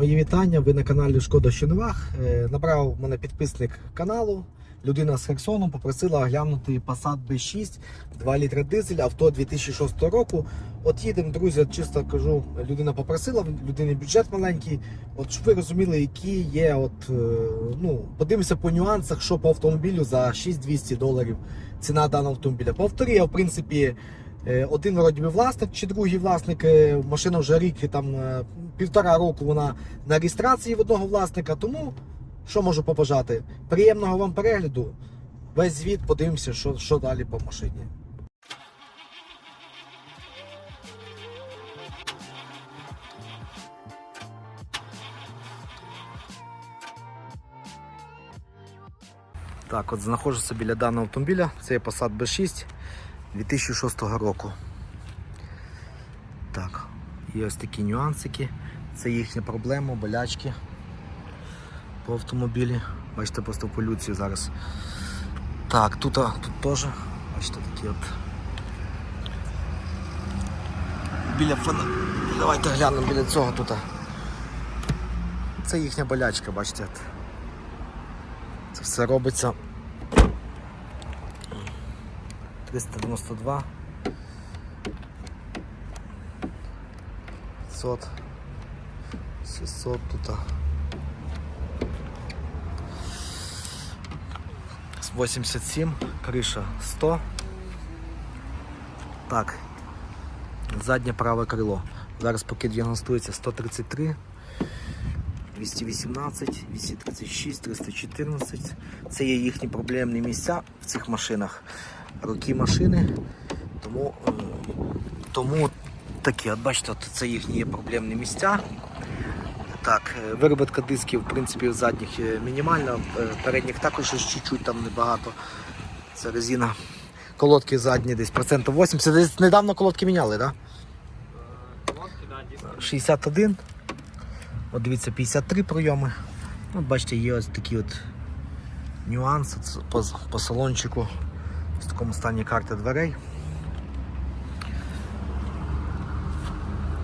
Мої вітання. Ви на каналі Шкода Щоновах. Е, Набрав мене підписник каналу. Людина з Херсону попросила оглянути Passat B6, 2 літра дизель, авто 2006 року. От їдемо, друзі, чисто кажу, людина попросила, людини бюджет маленький. От щоб ви розуміли, які є. От, е, ну, подивимося по нюансах, що по автомобілю за 6200 доларів ціна даного автомобіля. По я, в принципі, Е, Один вроді би власник чи другий власник, машина вже рік, там півтора року вона на реєстрації в одного власника. Тому що можу побажати? Приємного вам перегляду. Весь звіт подивимося, що, що далі по машині. Так, от знаходжуся біля даного автомобіля. Це є Passat B6 2006 року. Так, є ось такі нюансики. Це їхня проблема, болячки по автомобілі. Бачите, просто полюцію зараз. Так, тут, а, тут теж, бачите, такі от. Біля фона. Давайте глянемо біля цього тут. Це їхня болячка, бачите. Це все робиться 392 500 600 тут. С 87, криша 100. Так. Заднє праве крило. Зараз поки діагностується 133. 218, 236, 314. Це є їхні проблемні місця в цих машинах. Роки машини. Тому, е, тому такі, от бачите, це їхні проблемні місця. Так, е, вироботка дисків, в принципі, в задніх мінімальна, е, передніх також чуть-чуть там небагато. Це резина. Колодки задні десь процентів 80. Десь недавно колодки міняли, так? Колодки, да, дійсно. Да? 61. От дивіться, 53 прийоми. От бачите, є ось такі от нюанси по, по салончику. В такому стані карта дверей.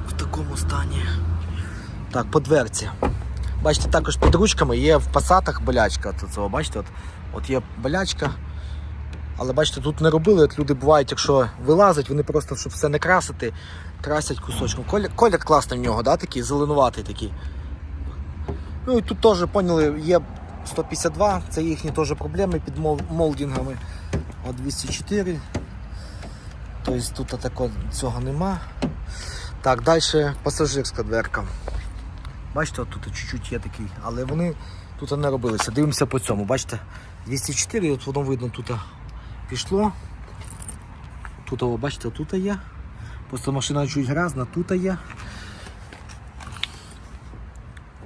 В такому стані. Так, по дверці. Бачите, також під ручками є в пасатах болячка. Цього, бачите, от, от є болячка. Але бачите, тут не робили. От люди бувають, якщо вилазять, вони просто, щоб все не красити, красять кусочком. Колір, колір класний в нього, да, такий, зеленуватий такий. Ну і тут теж поняли, є 152, це їхні теж проблеми під молдингами. От 204. Тобто тут такого цього нема. Так, далі пасажирська дверка. Бачите, тут чуть-чуть є такий, але вони тут не робилися. Дивимося по цьому. Бачите, 204, от воно видно тут пішло. Тут, о, бачите, тут є. Просто машина чуть грязна, тут є.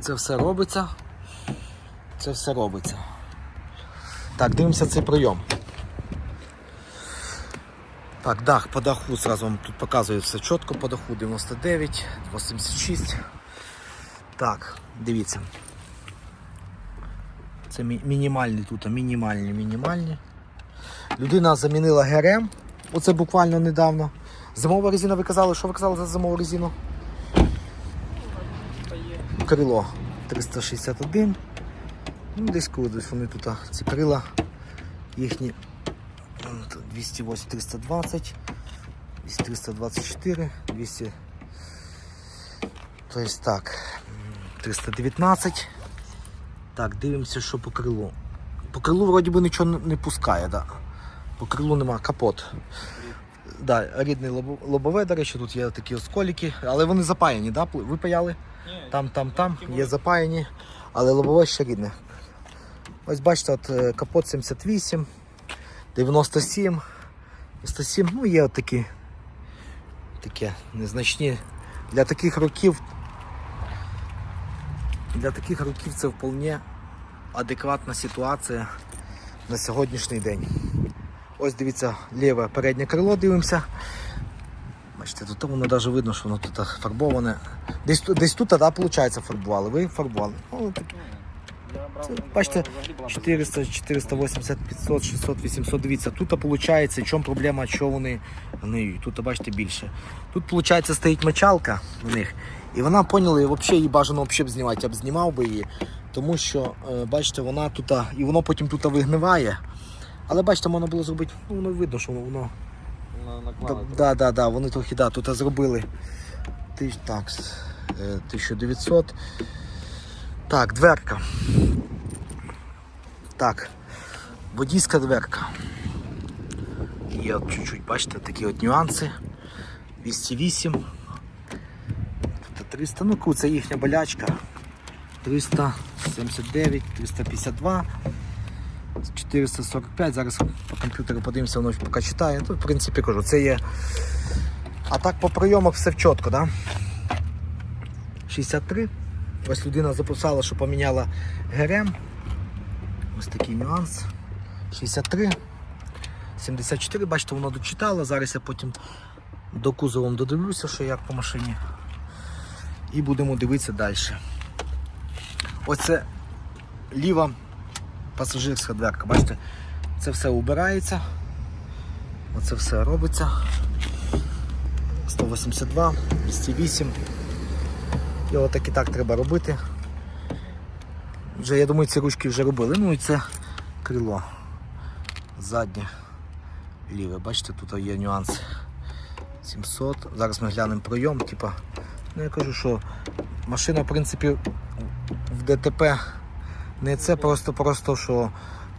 Це все робиться. Це все робиться. Так, дивимося цей прийом. Так, дах по даху зразу вам тут показує все чітко по даху 99, 86. Так, дивіться. Це мінімальні тут, мінімальні, мінімальні. Людина замінила ГРМ, оце буквально недавно. Зимова резина, ви казали, що ви казали за зимову резину? Крило 361. Ну, десь коли вони тут, ці крила їхні м, тут 208, 320, 324, 200. Тобто так, 319. Так, дивимося, що по крилу. По крилу вроді би нічого не- пускає, да. По крилу нема капот. Да, лобо- лобове, до речі, тут є такі осколіки, але вони запаяні, да? ви паяли? Ні, Там, там, там є запаяні, але лобове ще рідне. Ось бачите, от е, капот 78, 97, 107, ну є от такі, такі незначні. Для таких років, для таких років це вполне адекватна ситуація на сьогоднішній день. Ось дивіться, ліве переднє крило дивимося. Бачите, тут воно навіть видно, що воно тут фарбоване. Десь, десь тут, да, виходить, фарбували. Ви фарбували. Ну, Це, бачите, 400, 480, 500, 600, 800. Дивіться, тут виходить, в чому проблема, що вони гниють. Тут, бачите, більше. Тут, виходить, стоїть мочалка в них. І вона поняли, взагалі її бажано взагалі б знімати, я б знімав би її. Тому що, е, бачите, вона тут, і воно потім тут вигниває. Але бачите, можна було зробити, ну воно видно, що воно. Да, да, да, да, вони трохи да, тут зробили. Так, е, 1900. Так, дверка. Так. Водійська дверка. Є чуть-чуть, бачите, такі от нюанси. 208. 300, ну це їхня болячка. 379, 352. 445, зараз по комп'ютеру подивимося, воно поки читає. Тут, в принципі, кажу, це є. А так по прийомах все чітко, да? 63. Ось людина записала, що поміняла ГРМ. Ось такий нюанс. 63. 74, бачите, воно дочитало. Зараз я потім до кузовом додивлюся, що як по машині. І будемо дивитися далі. Ось це ліва пасажирська дверка. Бачите, це все убирається. Оце все робиться. 182, 208. І отак і так треба робити. Вже, я думаю, ці ручки вже робили. Ну і це крило. Заднє ліве. Бачите, тут є нюанс. 700. Зараз ми глянемо пройом. Типа, ну я кажу, що машина, в принципі, в ДТП не це просто, просто що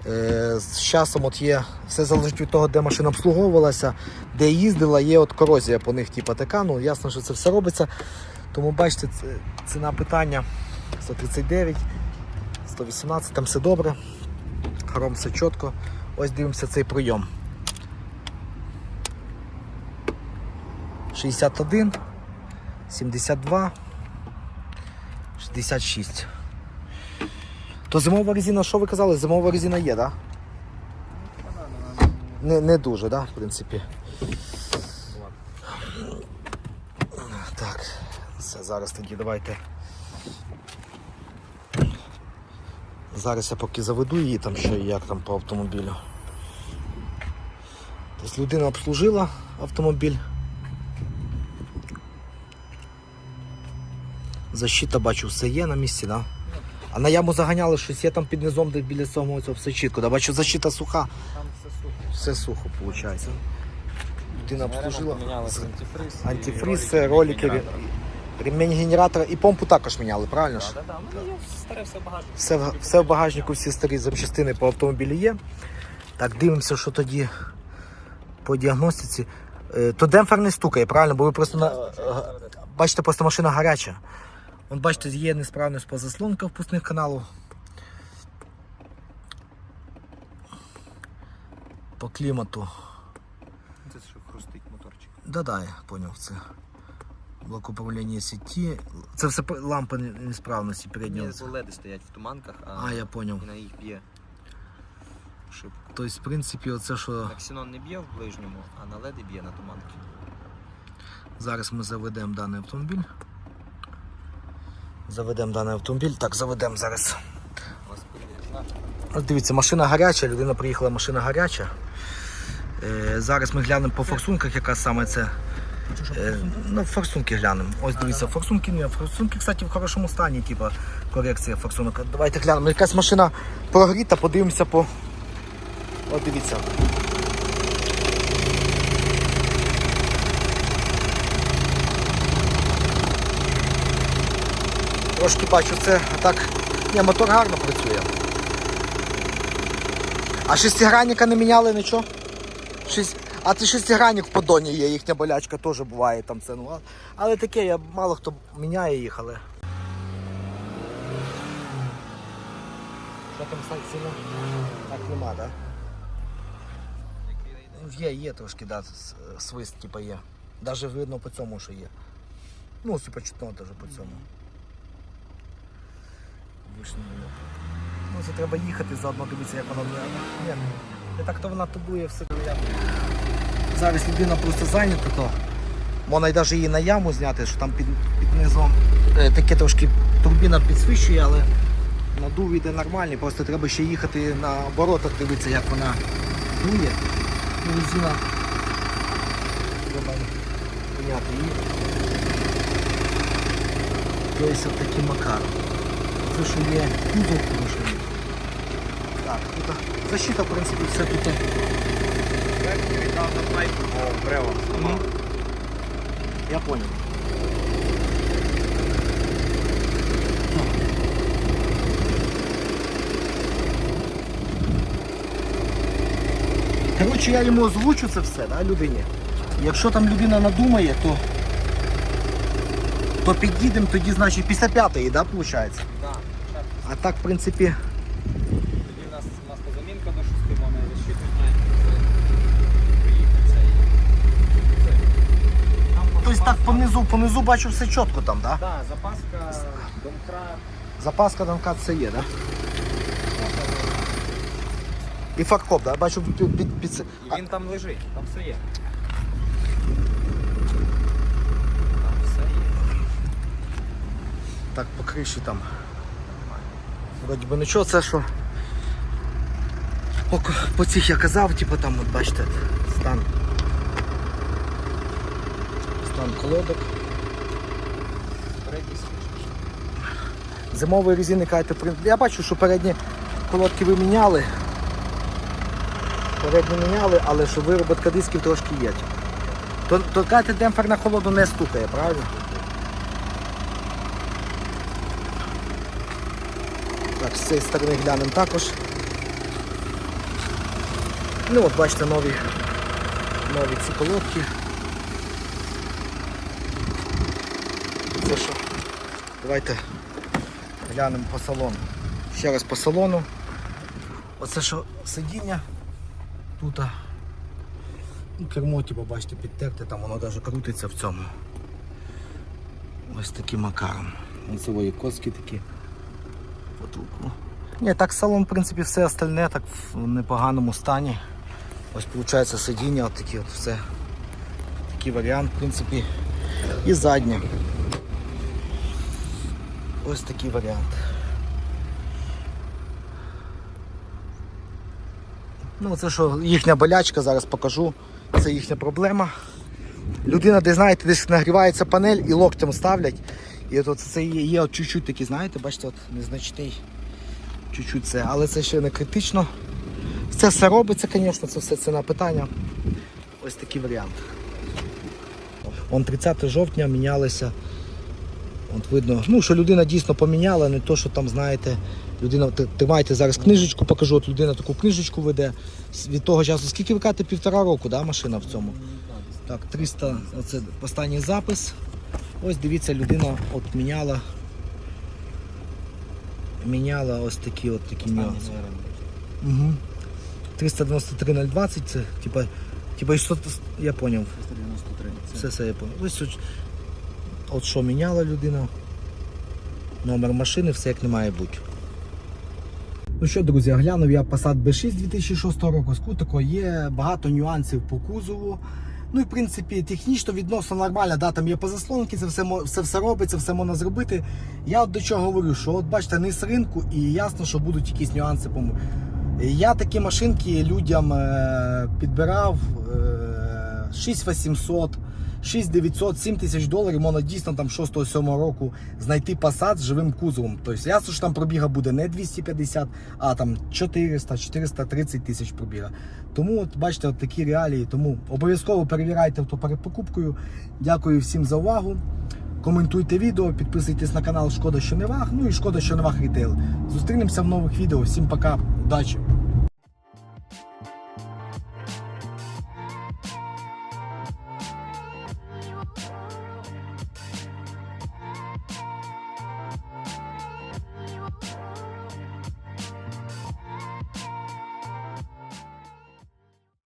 е, з часом от є, все залежить від того, де машина обслуговувалася, де їздила, є от корозія по них, типу така. Ну ясно, що це все робиться. Тому бачите, ціна питання 139, 118, там все добре. Хром все чітко. Ось дивимося цей прийом. 61, 72, 66. То зимова резина, що ви казали? Зимова резина є, так? Да? Не, не дуже, так, да, в принципі. Так, все, зараз тоді давайте. Зараз я поки заведу її там що і як там по автомобілю. Тобто людина обслужила автомобіль. Защита бачу, все є на місці. Да? А на яму заганяли щось є там під низом, де біля самого цього все чітко. Да? Бачу, защита суха. Там все сухо. Все сухо виходить. Людина обслужила. Антифриз. Антифриз, ролики ролики, ремень генератора і помпу також міняли, правильно ж? Да, да, да. Ну, старе все багато. Все, в- все в багажнику, всі старі запчастини по автомобілі є. Так, дивимося, що тоді по діагностиці. Е, То демпфер не стукає, правильно? Бо ви просто на... е, бачите, просто машина гаряча. Вон, бачите, є несправність по заслонках впускних каналів. По клімату. Це що хрустить моторчик. Да-да, я поняв це. Блок управління сеті. Це все лампи несправності переднього. Ні, це леди стоять в туманках, а, А, я поняв. і на їх б'є шибко. Тобто, в принципі, оце що На ксенон не б'є в ближньому, а на леди б'є на туманки. зараз ми заведемо даний автомобіль. Заведемо даний автомобіль. Так, заведемо зараз. Ось дивіться, машина гаряча, людина приїхала, машина гаряча. Е, зараз ми глянемо по форсунках, яка саме це. Е, ну, форсунки глянемо. Ось дивіться, форсунки ні. Форсунки, кстати, в хорошому стані, типа корекція форсунок. Давайте глянемо. Якась машина прогріта, подивимося по. От дивіться. Трошки бачу це а так. Ні, мотор гарно працює. А шестигранника не міняли нічого? Шесть... А це шестигранник в подоні є, їхня болячка теж буває там це. Ну, але таке, я мало хто міняє їх, але. Що там сильно? Так нема, так? Да? Є, є трошки, да, свист, типа є. Даже видно по цьому, що є. Ну, типа чутно даже по цьому. Більш було. Ну, це треба їхати заодно дивитися, як воно не. Ні, не так то вона тубує все. Я... Зараз людина просто зайнята, то можна й навіть її на яму зняти, що там під, під низом е, таке трошки турбіна підсвищує, але надув іде нормальний, просто треба ще їхати на оборотах, дивитися, як вона дує. Ну, резина. Треба міняти її. Тобто от такий макар. Це що є кузов порушений. Так, тут защита, в принципі, все тут. Віддав на пайку, бо брево зламав. Я понял. Коротше, я йому озвучу це все, да, людині. Якщо там людина надумає, то, то під'їдемо тоді, значить, після п'ятої, да, виходить? Так, так. А так, в принципі, Тоді в нас маслозамінка до 6 можна і защиту знаєте. Приїхати це і... Там тобто так понизу, понизу бачу все чітко там, да? Так, запаска, домкра, Запаска домка це є, да? І фаркоп, да? Бачу під, під, під, це- і він там лежить, там все є. Там все є. Так, по криші там. Вроді би нічого, це що. По, по цих я казав, типу там, от бачите, стан. Стан колодок. Зимовий резини кажете, я бачу, що передні колодки ви міняли. Передні міняли, але що вироботка дисків трошки є. То, то кажете, демпфер на холоду не стукає, правильно? Так, з цієї сторони глянемо також. Ну от бачите нові, нові ці колодки. Це що? Давайте глянемо по салону. Ще раз по салону. Оце що сидіння тут. Ну, кермо, типу, бачите, підтерте, там воно навіть крутиться в цьому. Ось таким макаром. Лицевої коски такі. Потулку. Ні, так салон, в принципі, все остальне так в непоганому стані. Ось виходить сидіння, от такі от все. Такий варіант, в принципі. І заднє. Ось такий варіант. Ну, це що їхня болячка, зараз покажу. Це їхня проблема. Людина, де знаєте, десь нагрівається панель і локтем ставлять. І от це є, є от чуть-чуть такі, знаєте, бачите, от незначний. Чуть-чуть це, але це ще не критично. Це все робиться, звісно, це все ціна питання. Ось такий варіант. Вон 30 жовтня мінялися. От видно, ну, що людина дійсно поміняла, не то, що там, знаєте, людина, тримайте зараз книжечку, покажу, от людина таку книжечку веде. Від того часу, скільки ви кажете, півтора року, да, машина в цьому? Так, 300, оце останній запис. Ось дивіться, людина от міняла. Міняла ось такі от такі нюанси. Угу. 393.020, це типа, типа, що, я поняв. 393. Все, все, я понял. Ось от, от що міняла людина. Номер машини, все як не має бути. Ну що, друзі, глянув я Passat B6 2006 року. Скутико є багато нюансів по кузову. Ну і в принципі технічно відносно нормально, да, там є позаслонки, це все, все, все робиться, все можна зробити. Я от до чого говорю, що от бачите, низ ринку і ясно, що будуть якісь нюанси. по Я такі машинки людям е, підбирав е, 6800, 6900, 7 тисяч доларів можна дійсно там 6-7 року знайти Passat з живим кузовом. Тобто ясно, що там пробіга буде не 250, а там 400, 430 тисяч пробіга. Тому от бачите, от такі реалії. Тому обов'язково перевіряйте авто перед покупкою. Дякую всім за увагу. Коментуйте відео, підписуйтесь на канал Шкода, що не ваг. Ну і шкода, що не ваг рітейл. Зустрінемося в нових відео. Всім пока, удачі!